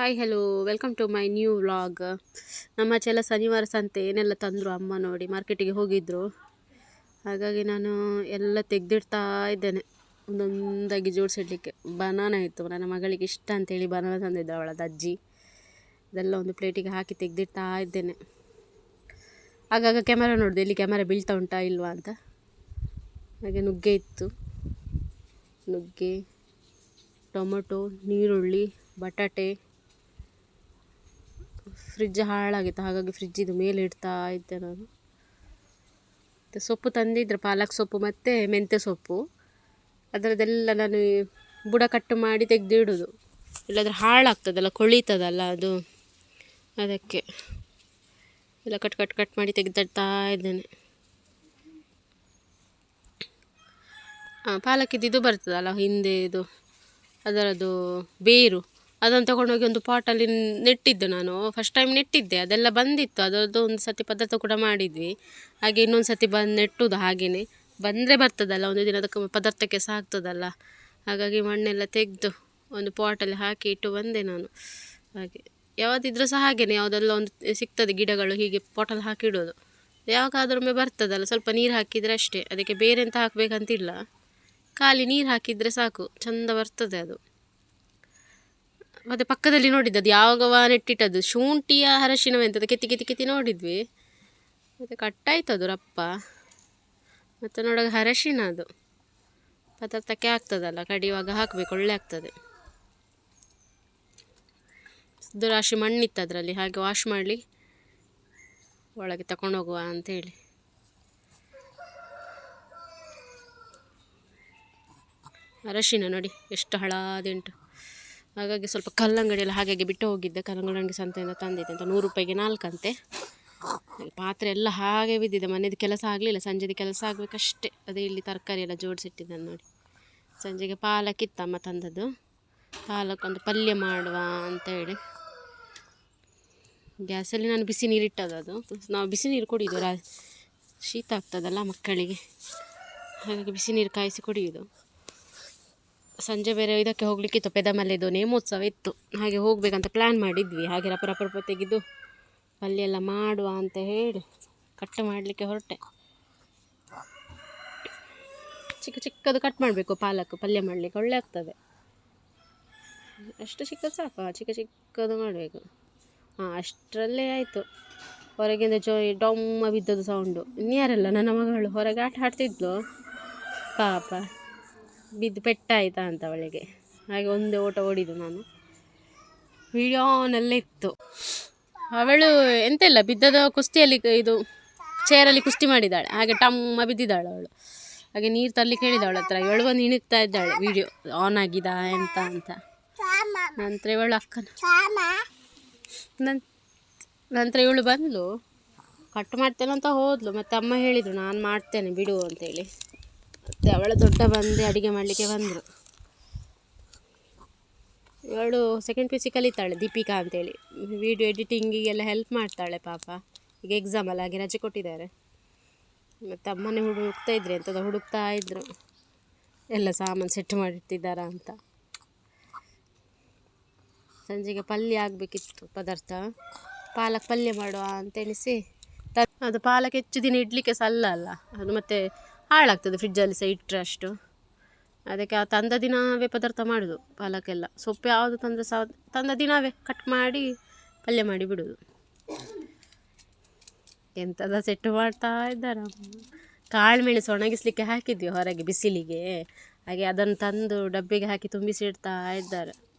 Hi hello welcome to my new vlog ನಮ್ಮ ಚೆಲ್ಲ ಶನಿವಾರ ಸಂತೆ ಏನೆಲ್ಲ ತಂದರು ಅಮ್ಮ ನೋಡಿ ಮಾರ್ಕೆಟಿಗೆ ಹೋಗಿದ್ದರು ಹಾಗಾಗಿ ನಾನು ಎಲ್ಲ ತೆಗೆದಿಡ್ತಾ ಇದ್ದೇನೆ. ಒಂದೊಂದಾಗಿ ಜೋಡಿಸಿಡ್ಲಿಕ್ಕೆ. ಬನಾನ ಇತ್ತು. ನನ್ನ ಮಗಳಿಗೆ ಇಷ್ಟ ಅಂತೇಳಿ ಬನಾನ ತಂದಿದ್ದ ಅವಳದ ಅಜ್ಜಿ. ಇದೆಲ್ಲ ಒಂದು ಪ್ಲೇಟಿಗೆ ಹಾಕಿ ತೆಗೆದಿಡ್ತಾ ಇದ್ದೇನೆ. ಆಗಾಗ ಕ್ಯಾಮರಾ ನೋಡಿದೆ, ಇಲ್ಲಿ ಕ್ಯಾಮರಾ ಬೀಳ್ತಾ ಉಂಟಾ ಇಲ್ವಾ ಅಂತ. ಹಾಗೆ ನುಗ್ಗೆ ಇತ್ತು. ನುಗ್ಗೆ, ಟೊಮೊಟೊ, ನೀರುಳ್ಳಿ, ಬಟಾಟೆ. ಫ್ರಿಜ್ ಹಾಳಾಗಿತ್ತು. ಹಾಗಾಗಿ ಫ್ರಿಜ್ಜಿದು ಮೇಲೆ ಇಡ್ತಾ ಇದ್ದೆ ನಾನು. ಮತ್ತು ಸೊಪ್ಪು ತಂದಿದ್ರೆ, ಪಾಲಕ್ ಸೊಪ್ಪು ಮತ್ತು ಮೆಂತ್ಯ ಸೊಪ್ಪು. ಅದರದ್ದೆಲ್ಲ ನಾನು ಬುಡ ಕಟ್ಟು ಮಾಡಿ ತೆಗೆದಿಡೋದು. ಇಲ್ಲಾದ್ರೆ ಹಾಳಾಗ್ತದಲ್ಲ, ಕೊಳೀತದಲ್ಲ ಅದು. ಅದಕ್ಕೆ ಎಲ್ಲ ಕಟ್ ಕಟ್ ಕಟ್ ಮಾಡಿ ತೆಗೆದಿಡ್ತಾ ಇದ್ದೇನೆ. ಹಾಂ ಪಾಲಕ್ಕಿದ್ದು ಇದು ಬರ್ತದಲ್ಲ, ಹಿಂದೆ ಇದು ಅದರದ್ದು ಬೇರು. ಅದನ್ನು ತಗೊಂಡೋಗಿ ಒಂದು ಪಾಟಲ್ಲಿ ನೆಟ್ಟಿದ್ದು ನಾನು. ಫಸ್ಟ್ ಟೈಮ್ ನೆಟ್ಟಿದ್ದೆ. ಅದೆಲ್ಲ ಬಂದಿತ್ತು. ಅದರದ್ದು ಒಂದು ಸತಿ ಪದಾರ್ಥ ಕೂಡ ಮಾಡಿದ್ವಿ. ಹಾಗೆ ಇನ್ನೊಂದು ಸತಿ ಬಂದು ನೆಟ್ಟುದು ಹಾಗೆಯೇ ಬಂದರೆ ಬರ್ತದಲ್ಲ, ಒಂದು ದಿನ ಅದಕ್ಕೆ ಪದಾರ್ಥಕ್ಕೆ ಸಹ ಆಗ್ತದಲ್ಲ. ಹಾಗಾಗಿ ಮಣ್ಣೆಲ್ಲ ತೆಗೆದು ಒಂದು ಪಾಟಲ್ಲಿ ಹಾಕಿ ಇಟ್ಟು ಬಂದೆ ನಾನು. ಹಾಗೆ ಯಾವುದಿದ್ರೂ ಸಹ ಹಾಗೆಯೇ ಯಾವುದೆಲ್ಲ ಒಂದು ಸಿಗ್ತದೆ ಗಿಡಗಳು, ಹೀಗೆ ಪಾಟಲ್ಲಿ ಹಾಕಿಡೋದು ಯಾವಾಗಾದ್ರೊಮ್ಮೆ ಬರ್ತದಲ್ಲ, ಸ್ವಲ್ಪ ನೀರು ಹಾಕಿದರೆ ಅಷ್ಟೇ. ಅದಕ್ಕೆ ಬೇರೆ ಎಂತ ಹಾಕಬೇಕಂತಿಲ್ಲ. ಖಾಲಿ ನೀರು ಹಾಕಿದರೆ ಸಾಕು. ಚಂದ ಬರ್ತದೆ ಅದು. ಮತ್ತು ಪಕ್ಕದಲ್ಲಿ ನೋಡಿದ್ದು ಅದು ಯಾವಾಗವ ನೆಟ್ಟಿಟ್ಟದ್ದು, ಶುಂಠಿಯ ಹರಶಿನವೆಂಥದ್ದು ಕೆತ್ತಿ ಕೆತ್ತಿ ಕೆತ್ತಿ ನೋಡಿದ್ವಿ. ಮತ್ತು ಕಟ್ಟಾಯ್ತು ಅದು ರಪ್ಪ. ಮತ್ತು ನೋಡಾಗ ಹರಶಿನ ಅದು. ಪದಾರ್ಥಕ್ಕೆ ಆಗ್ತದಲ್ಲ, ಕಡಿಯುವಾಗ ಹಾಕಬೇಕು, ಒಳ್ಳೆ ಆಗ್ತದೆ. ಸುದ್ದು ರಾಶಿ ಮಣ್ಣಿತ್ತು ಅದರಲ್ಲಿ, ಹಾಗೆ ವಾಶ್ ಮಾಡಲಿ, ಒಳಗೆ ತಕೊಂಡೋಗುವ ಅಂತ ಹೇಳಿ ಅರಶಿನ ನೋಡಿ, ಎಷ್ಟು ಹಳಾದುಂಟು. ಹಾಗಾಗಿ ಸ್ವಲ್ಪ ಕಲ್ಲಂಗಡಿ ಹಾಗಾಗಿ ಬಿಟ್ಟು ಹೋಗಿದ್ದೆ. ಕಲ್ಲಂಗಡಿ ಸಂತೆಯಿಂದ ತಂದಿದ್ದೆ ಅಂತ ನೂರು ರೂಪಾಯಿಗೆ ನಾಲ್ಕಂತೆ. ಪಾತ್ರೆ ಎಲ್ಲ ಹಾಗೆ ಬಿದ್ದಿದೆ. ಮನೆಯದು ಕೆಲಸ ಆಗಲಿಲ್ಲ. ಸಂಜೆದು ಕೆಲಸ ಆಗಬೇಕಷ್ಟೇ. ಅದೇ ಇಲ್ಲಿ ತರಕಾರಿ ಎಲ್ಲ ಜೋಡಿಸಿಟ್ಟಿದ್ದಾನೆ ನೋಡಿ. ಸಂಜೆಗೆ ಪಾಲಕ್ ಇತ್ತಮ್ಮ ತಂದದ್ದು. ಪಾಲಕ್ ಒಂದು ಪಲ್ಯ ಮಾಡುವ ಅಂತೇಳಿ. ಗ್ಯಾಸಲ್ಲಿ ನಾನು ಬಿಸಿ ನೀರು ಇಟ್ಟದ್ದು ಅದು. ನಾವು ಬಿಸಿ ನೀರು ಕುಡಿಯೋದು. ರಾ ಶೀತ ಆಗ್ತದಲ್ಲ ಮಕ್ಕಳಿಗೆ. ಹಾಗಾಗಿ ಬಿಸಿ ನೀರು ಕಾಯಿಸಿ ಕುಡಿಯೋದು. ಸಂಜೆ ಬೇರೆ ಇದಕ್ಕೆ ಹೋಗಲಿಕ್ಕಿತ್ತು ಪೆದಮಲೆದು ನೇಮೋತ್ಸವ ಇತ್ತು. ಹಾಗೆ ಹೋಗಬೇಕಂತ ಪ್ಲ್ಯಾನ್ ಮಾಡಿದ್ವಿ. ಹಾಗೆ ರಪ ರಪ ರಪ ತೆಗೆದು ಪಲ್ಯ ಎಲ್ಲ ಮಾಡುವ ಅಂತ ಹೇಳಿ ಕಟ್ ಮಾಡಲಿಕ್ಕೆ ಹೊರಟೆ. ಚಿಕ್ಕ ಚಿಕ್ಕದು ಕಟ್ ಮಾಡಬೇಕು, ಪಾಲಕ್ ಪಲ್ಯ ಮಾಡಲಿಕ್ಕೆ ಒಳ್ಳೆ ಆಗ್ತದೆ. ಅಷ್ಟು ಚಿಕ್ಕದು ಸಾಕು ಚಿಕ್ಕ ಚಿಕ್ಕದು ಮಾಡಬೇಕು. ಹಾಂ, ಅಷ್ಟರಲ್ಲೇ ಆಯಿತು. ಹೊರಗಿಂದ ಜೋ ಡೊಮ್ಮ ಬಿದ್ದದ್ದು ಸೌಂಡು ಇನ್ಯಾರಲ್ಲ? ನನ್ನ ಮಗಳು ಹೊರಗೆ ಆಟ ಆಡ್ತಿದ್ಲು. ಪಾಪ. ಬಿದ್ದು ಪೆಟ್ಟಾಯಿತಾ ಅಂತ ಅವಳಿಗೆ. ಹಾಗೆ ಒಂದೇ ಓಟ ಓಡಿದ್ದು ನಾನು. ವಿಡಿಯೋನಲ್ಲೇ ಇತ್ತು. ಅವಳು ಎಂತ ಇಲ್ಲ, ಬಿದ್ದದ ಕುಸ್ತಿಯಲ್ಲಿ ಇದು ಚೇರಲ್ಲಿ ಕುಸ್ತಿ ಮಾಡಿದ್ದಾಳೆ. ಹಾಗೆ ಟಮ್ಮ ಬಿದ್ದಿದ್ದಾಳೆ ಅವಳು. ಹಾಗೆ ನೀರು ತರಲಿಕ್ಕೆ ಹೇಳಿದವಳ ಹತ್ರ. ಇವಳು ಬಂದು ಇಣುಕ್ತಾ ಇದ್ದಾಳೆ ವಿಡಿಯೋ ಆನ್ ಆಗಿದ ಎಂತ ಅಂತ. ನಂತರ ಇವಳು ಅಕ್ಕನ. ನಂತರ ಇವಳು ಬಂದಳು ಕಟ್ ಮಾಡ್ತೇನೆ ಅಂತ ಹೋದ್ಲು. ಮತ್ತು ಅಮ್ಮ ಹೇಳಿದರು, ನಾನು ಮಾಡ್ತೇನೆ ಬಿಡು ಅಂತೇಳಿ. ಮತ್ತು ಅವಳ ದೊಡ್ಡ ಬಂದು, ಅಡುಗೆ ಮಾಡಲಿಕ್ಕೆ ಬಂದರು. ಇವಳು ಸೆಕೆಂಡ್ ಪಿ ಯು ಸಿ ಕಲಿತಾಳೆ, ದೀಪಿಕಾ ಅಂತೇಳಿ. ವಿಡಿಯೋ ಎಡಿಟಿಂಗಿಗೆಲ್ಲ ಹೆಲ್ಪ್ ಮಾಡ್ತಾಳೆ ಪಾಪ. ಈಗ ಎಕ್ಸಾಮಲ್ಲ ಹಾಗೆ ರಜೆ ಕೊಟ್ಟಿದ್ದಾರೆ. ಮತ್ತು ಅಮ್ಮನೇ ಹುಡುಕ್ತಾ ಇದ್ರಿ ಅಂತದ ಹುಡುಕ್ತಾ ಇದ್ದರು ಎಲ್ಲ ಸಾಮಾನು ಸೆಟ್ ಮಾಡಿಟ್ಟಿದ್ದಾರಾ ಅಂತ. ಸಂಜೆಗೆ ಪಲ್ಯ ಆಗಬೇಕಿತ್ತು, ಪದಾರ್ಥ. ಪಾಲಕ್ ಪಲ್ಯ ಮಾಡುವ ಅಂತೇಳಿಸಿ ತ, ಅದು ಪಾಲಕ್ ಹೆಚ್ಚು ದಿನ ಇಡಲಿಕ್ಕೆ ಸಲ್ಲ ಅಲ್ಲ. ಅದು ಮತ್ತು ಹಾಳಾಗ್ತದೆ ಫ್ರಿಜ್ಜಲ್ಲಿ ಸಹ ಇಟ್ಟರೆ ಅಷ್ಟು. ಅದಕ್ಕೆ ಆ ತಂದ ದಿನವೇ ಪದಾರ್ಥ ಮಾಡೋದು ಪಾಲಕ್ಕೆಲ್ಲ ಸೊಪ್ಪು ಯಾವುದು ತಂದರೆ ಸಹ ತಂದ ದಿನವೇ ಕಟ್ ಮಾಡಿ ಪಲ್ಯ ಮಾಡಿ ಬಿಡೋದು. ಎಂಥದ ಸೆಟ್ ಮಾಡ್ತಾ ಇದ್ದಾರೆ ಕಾಳು ಮೆಣಸು ಒಣಗಿಸಲಿಕ್ಕೆ ಹಾಕಿದ್ವಿ ಹೊರಗೆ ಬಿಸಿಲಿಗೆ. ಹಾಗೆ ಅದನ್ನು ತಂದು ಡಬ್ಬಿಗೆ ಹಾಕಿ ತುಂಬಿಸಿ ಇಡ್ತಾ ಇದ್ದಾರೆ.